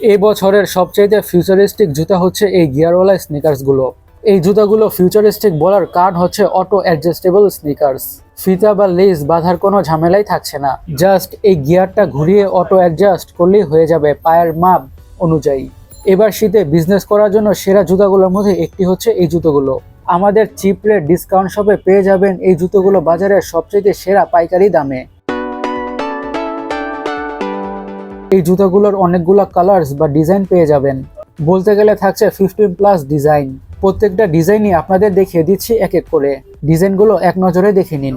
এই বছরের সবচেয়ে ফিউচারিস্টিক জুতা হচ্ছে এই গিয়ারওয়ালা স্নিকার্সগুলো এই জুতাগুলো ফিউচারিস্টিক বলার কারণ হচ্ছে অটো অ্যাডজাস্টেবল স্নিকার্স ফিতা বা লেস বাঁধার কোনো ঝামেলাই থাকছে না। জাস্ট এই গিয়ারটা ঘুরিয়ে অটো অ্যাডজাস্ট করলেই হয়ে যাবে পায়ের মাপ অনুযায়ী। এবার শীতে বিজনেস করার জন্য সেরা জুতাগুলোর মধ্যে একটি হচ্ছে এই জুতোগুলো। আমাদের চিপ রেট ডিসকাউন্ট শপে পেয়ে যাবেন এই জুতোগুলো বাজারের সবচেয়ে সেরা পাইকারি দামে। এই জুতাগুলোর অনেকগুলো কালার্স বা ডিজাইন পেয়ে যাবেন। বলতে গেলে থাকছে ফিফটিন প্লাস ডিজাইন প্রত্যেকটা ডিজাইনই আপনাদের দেখিয়ে দিচ্ছি এক এক করে। ডিজাইনগুলো এক নজরে দেখে নিন।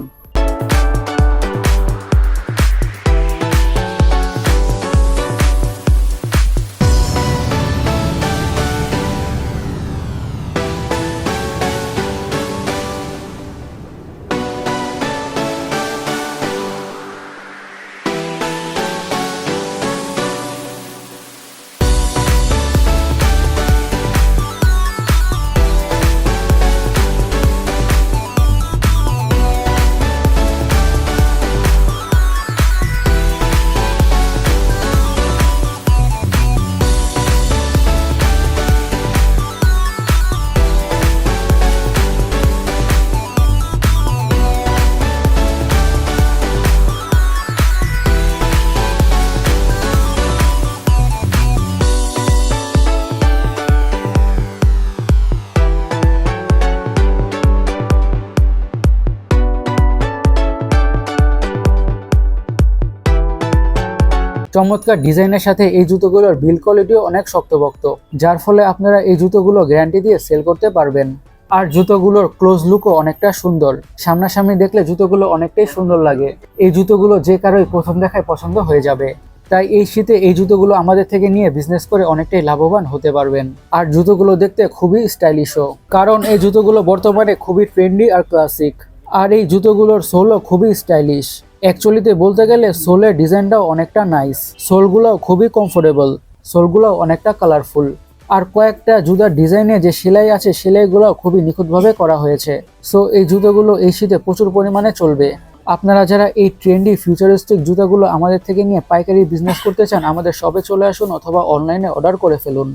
চমৎকার ডিজাইনের সাথে এই জুতোগুলোর বিল কোয়ালিটিও অনেক শক্তপোক্ত যার ফলে আপনারা এই জুতোগুলো গ্যারান্টি দিয়ে সেল করতে পারবেন। আর জুতোগুলোর ক্লোজ লুকও অনেকটা সুন্দর, সামনাসামনি দেখলে জুতোগুলো অনেকটাই সুন্দর লাগে। এই জুতোগুলো যে কারোই প্রথম দেখায় পছন্দ হয়ে যাবে। তাই এই শীতে এই জুতোগুলো আমাদের থেকে নিয়ে বিজনেস করে অনেকটাই লাভবান হতে পারবেন। আর জুতোগুলো দেখতে খুবই স্টাইলিশও কারণ এই জুতোগুলো বর্তমানে খুবই ট্রেন্ডি আর ক্লাসিক আর এই জুতোগুলোর সোলও খুবই স্টাইলিশ অ্যাকচুয়ালিতে বলতে গেলে সোলের ডিজাইনটাও অনেকটা নাইস সোলগুলোও খুবই কমফোর্টেবল সোলগুলোও অনেকটা কালারফুল আর কয়েকটা জুতার ডিজাইনে যে সেলাই আছে সেলাইগুলো খুবই নিখুঁতভাবে করা হয়েছে। সো এই জুতোগুলো এই শীতে প্রচুর পরিমাণে চলবে। আপনারা যারা এই ট্রেন্ডি ফিউচারিস্টিক জুতাগুলো আমাদের থেকে নিয়ে পাইকারি বিজনেস করতে চান, আমাদের শপে চলে আসুন অথবা অনলাইনে অর্ডার করে ফেলুন।